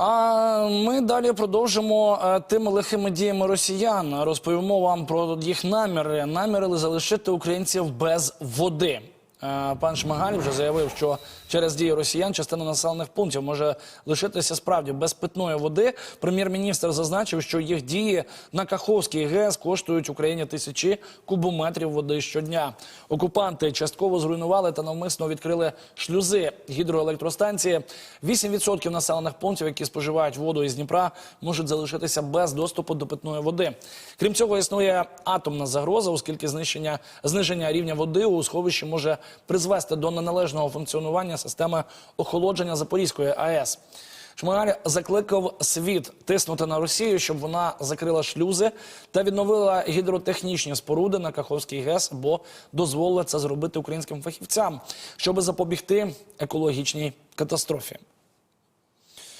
А ми далі продовжимо е, тими лихими діями росіян. Розповімо вам про їх наміри. Наміри залишити українців без води. Е, Пан Шмигаль вже заявив, що через дії росіян частина населених пунктів може лишитися справді без питної води. Прем'єр-міністр зазначив, що їх дії на Каховській ГЕС коштують Україні тисячі кубометрів води щодня. Окупанти частково зруйнували та навмисно відкрили шлюзи гідроелектростанції. 8% населених пунктів, які споживають воду із Дніпра, можуть залишитися без доступу до питної води. Крім цього, існує атомна загроза, оскільки знищення зниження рівня води у сховищі може призвести до неналежного функціонування системи охолодження Запорізької АЕС. Шмигаль закликав світ тиснути на Росію, щоб вона закрила шлюзи та відновила гідротехнічні споруди на Каховський ГЕС, бо дозволила це зробити українським фахівцям, щоб запобігти екологічній катастрофі.